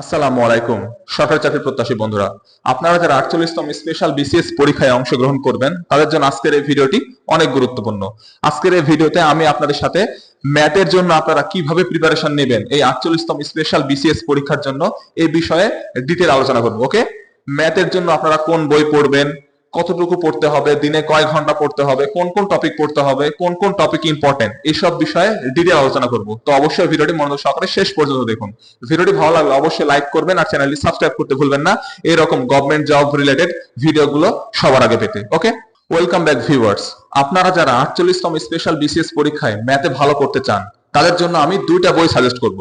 আসসালামু আলাইকুম, সরকারি চাকরি প্রত্যাশী বন্ধুরা। আপনারা যারা আটচল্লিশতম স্পেশাল বিসিএস পরীক্ষায় অংশগ্রহণ করবেন, তাদের জন্য আজকের এই ভিডিওটি অনেক গুরুত্বপূর্ণ। আজকের এই ভিডিওতে আমি আপনাদের সাথে ম্যাটের জন্য আপনারা কীভাবে প্রিপারেশন নেবেন, এই আটচল্লিশতম স্পেশাল বিসিএস পরীক্ষার জন্য এই বিষয়ে ডিটেল আলোচনা করব ওকে ম্যাথের জন্য আপনারা কোন বই পড়বেন কতটুকু পড়তে হবে, দিনে কয় ঘণ্টা পড়তে হবে, কোন কোন টপিক পড়তে হবে, কোন কোন টপিক ইম্পর্টেন্ট এইসব বিষয়ে ডিটেল আলোচনা করব। তো অবশ্যই ভিডিওটি মনোযোগ সহকারে শেষ পর্যন্ত দেখুন। ভিডিওটি ভালো লাগলে অবশ্যই লাইক করবেন আর চ্যানেলটি সাবস্ক্রাইব করতে ভুলবেন না। এরকম গভর্নমেন্ট জব রিলেটেড ভিডিওগুলো সবার আগে পেতে। ওকে ওয়েলকাম ব্যাক ভিউয়ার্স আপনারা যারা আটচল্লিশতম স্পেশাল বিসিএস পরীক্ষায় ম্যাথে ভালো করতে চান, তাদের জন্য আমি দুইটা বই সাজেস্ট করব।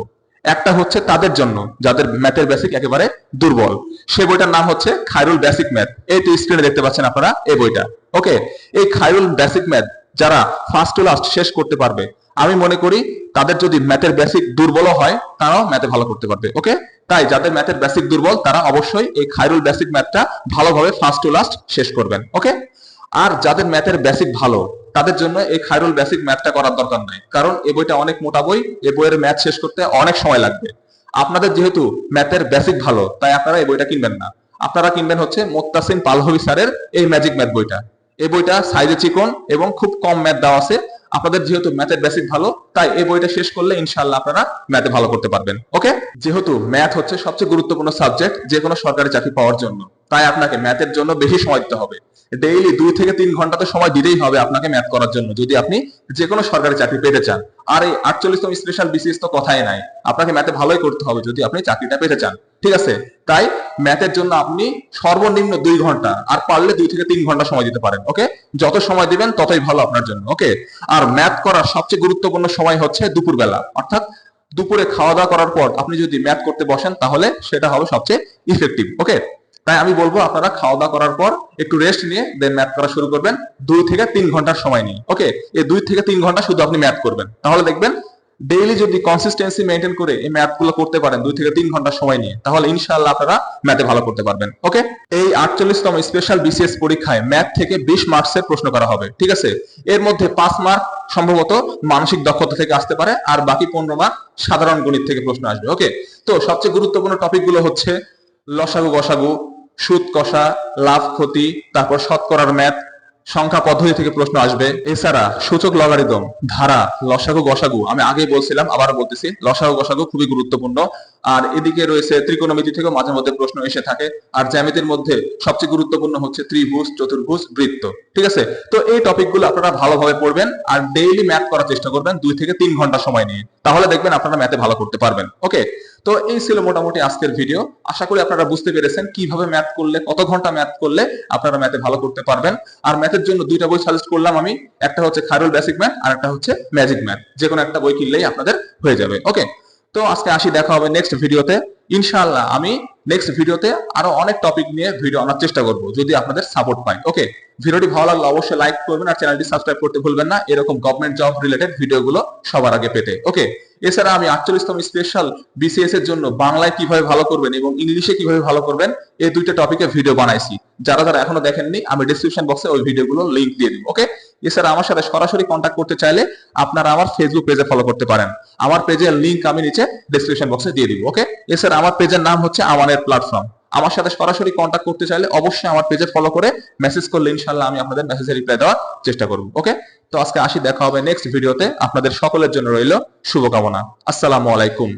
একটা হচ্ছে তাদের জন্য, যাদের ম্যাথের বেসিক একেবারে দুর্বল। সে বইটার নাম হচ্ছে খায়রুল বেসিক ম্যাথ এই তো স্ক্রিনে দেখতে পাচ্ছেন আপনারা এই বইটা। ওকে এই খায়রুল বেসিক ম্যাথ যারা ফার্স্ট টু লাস্ট শেষ করতে পারবে, আমি মনে করি তাদের যদি ম্যাথের বেসিক দুর্বল হয়, তারাও ম্যাথে ভালো করতে পারবে। ওকে তাই যাদের ম্যাথের বেসিক দুর্বল, তারা অবশ্যই এই খায়রুল বেসিক ম্যাথটা ভালোভাবে ফার্স্ট টু লাস্ট শেষ করবেন। ওকে আর যাদের ম্যাথের বেসিক ভালো তাদের জন্য এই খায়রুল বেসিক ম্যাথটা করার দরকার নাই। কারণ এই বইটা অনেক মোটা বই, এই বইয়ের ম্যাথ শেষ করতে অনেক সময় লাগবে। আপনাদের যেহেতু ম্যাথের বেসিক ভালো, তাই আপনারা এই বইটা কিনবেন না। আপনারা কিনবেন হচ্ছে মোত্তাসিম পালহবি স্যারের এই ম্যাজিক ম্যাথ বইটা। এই বইটা সাইজে চিকন এবং খুব কম ম্যাথ দেওয়া আছে। আপনাদের যেহেতু ম্যাথের বেসিক ভালো, তাই এই বইটা শেষ করলে ইনশাল্লাহ আপনারা ম্যাথে ভালো করতে পারবেন। ওকে যেহেতু ম্যাথ হচ্ছে সবচেয়ে গুরুত্বপূর্ণ সাবজেক্ট যে কোনো সরকারি চাকরি পাওয়ার জন্য। তাই আপনাকে ম্যাথের জন্য বেশি সময় দিতে হবে। ডেইলি দুই থেকে তিন ঘণ্টা তো সময় দিতেই হবে আপনাকে ম্যাথ করার জন্য, যদি আপনি যে কোনো সরকারি চাকরি পেতে চান। আর এই আটচল্লিশতম স্পেশাল বিসিএস তো কথাই নাই। আপনাকে ম্যাথে ভালোই করতে হবে যদি আপনি চাকরিটা পেতে চান। ঠিক আছে? তাই ম্যাথের জন্য আপনি সর্বনিম্ন দুই ঘণ্টা আর পারলে দুই থেকে তিন ঘণ্টা সময় দিতে পারেন ওকে যত সময় দিবেন ততই ভালো আপনার জন্য ওকে আর ম্যাথ করার সবচেয়ে গুরুত্বপূর্ণ সময় হচ্ছে দুপুরবেলা। অর্থাৎ দুপুরে খাওয়া দাওয়া করার পর আপনি যদি ম্যাথ করতে বসেন তাহলে সেটা হবে সবচেয়ে ইফেক্টিভ ওকে তাই আমি বলব আপনারা খাওয়া দাওয়া করার পর একটু রেস্ট নিয়ে দেন ম্যাথ করা শুরু করবেন। দুই থেকে তিন ঘণ্টার সময় নিয়ে ওকে এই দুই থেকে তিন ঘণ্টা শুধু আপনি ম্যাথ করবেন। তাহলে দেখবেন ডেইলি যদি কনসিস্টেন্সি মেনটেন করে এই ম্যাথগুলো করতে পারেন দুই থেকে তিন ঘণ্টা সময় নিয়ে, তাহলে ইনশাআল্লাহ আপনারা ম্যাথে ভালো করতে পারবেন ওকে এই আটচল্লিশতম স্পেশাল বিসিএস পরীক্ষায় ম্যাথ থেকে বিশ মার্কসের প্রশ্ন করা হবে, ঠিক আছে? এর মধ্যে পাঁচ মার্ক সম্ভবত মানসিক দক্ষতা থেকে আসতে পারে আর বাকি পনেরো মার্ক সাধারণ গণিত থেকে প্রশ্ন আসবে ওকে তো সবচেয়ে গুরুত্বপূর্ণ টপিকগুলো হচ্ছে লসাগু গসাগু সুদ কষা, লাভ ক্ষতি, তারপর শতকরার ম্যাথ, সংখ্যা পদ্ধতি থেকে প্রশ্ন আসবে। এছাড়া সূচক লগারিদম, ধারা, লসাগু, গসাগু। আমি আগেই বলছিলাম আবার বলতেছি, লসাগু, গসাগু খুবই গুরুত্বপূর্ণ। আর এদিকে রয়েছে ত্রিকোণমিতি থেকে মাঝে মধ্যে প্রশ্ন এসে থাকে, আর জ্যামিতির মধ্যে সবচেয়ে গুরুত্বপূর্ণ হচ্ছে ত্রিভুজ, চতুর্ভুজ, বৃত্ত, ঠিক আছে? তো এই টপিকগুলো আপনারা ভালোভাবে পড়বেন আর ডেইলি ম্যাথ করার চেষ্টা করবেন দুই থেকে তিন ঘণ্টা সময় নিয়ে। তাহলে দেখবেন আপনারা ম্যাথে ভালো করতে পারবেন ওকে তো এই ছিল মোটামুটি আজকের ভিডিও আশা করি আপনারা বুঝতে পেরেছেন কীভাবে ম্যাথ করলে, কত ঘণ্টা ম্যাথ করলে আপনারা ম্যাথে ভালো করতে পারবেন। আর ম্যাথের জন্য দুইটা বই সাজেস্ট করলাম আমি, একটা হচ্ছে খায়রুল বেসিক ম্যাথ আর একটা হচ্ছে ম্যাজিক ম্যাথ যে কোনো একটা বই কিনলেই আপনাদের হয়ে যাবে ওকে তো আজকে আসি, দেখা হবে নেক্সট ভিডিওতে ইনশাআল্লাহ আমি নেক্সট ভিডিওতে আরও অনেক টপিক নিয়ে ভিডিও আনার চেষ্টা করব, যদি আপনাদের সাপোর্ট পাই। ওকে ভিডিওটি ভালো লাগলে অবশ্যই লাইক করবেন আর চ্যানেলটি সাবস্ক্রাইব করতে ভুলবেন না। এরকম গভর্নমেন্ট জব রিলেটেড ভিডিওগুলো সবার আগে পেতে। ওকে এছাড়া আমি আটচল্লিশতম স্পেশাল বিসিএস এর জন্য বাংলায় কীভাবে ভালো করবেন এবং ইংলিশে কীভাবে ভালো করবেন, এই দুইটা টপিকে ভিডিও বানাইছি। যারা যারা এখনও দেখেননি, আমি ডিসক্রিপশন বক্সে ওই ভিডিওগুলো লিংক দিয়ে দিব। ওকে এছাড়া আমার সাথে সরাসরি কন্ট্যাক্ট করতে চাইলে আপনারা আমার ফেসবুক পেজে ফলো করতে পারেন। আমার পেজের লিঙ্ক আমি নিচে ডিসক্রিপশন বক্সে দিয়ে দিব ওকে এছাড়া আমার পেজের নাম হচ্ছে আমানের প্ল্যাটফর্ম আমার সাথে সরাসরি কন্ট্যাক্ট করতে চাইলে অবশ্যই আমার পেজে ফলো করে মেসেজ করলে ইনশাল্লাহ আমি আপনাদের মেসেজে রিপ্লাই দেওয়ার চেষ্টা করব ওকে তো আজকে আসি, দেখা হবে নেক্সট ভিডিওতে আপনাদের সকলের জন্য রইল শুভকামনা। আসসালামু আলাইকুম।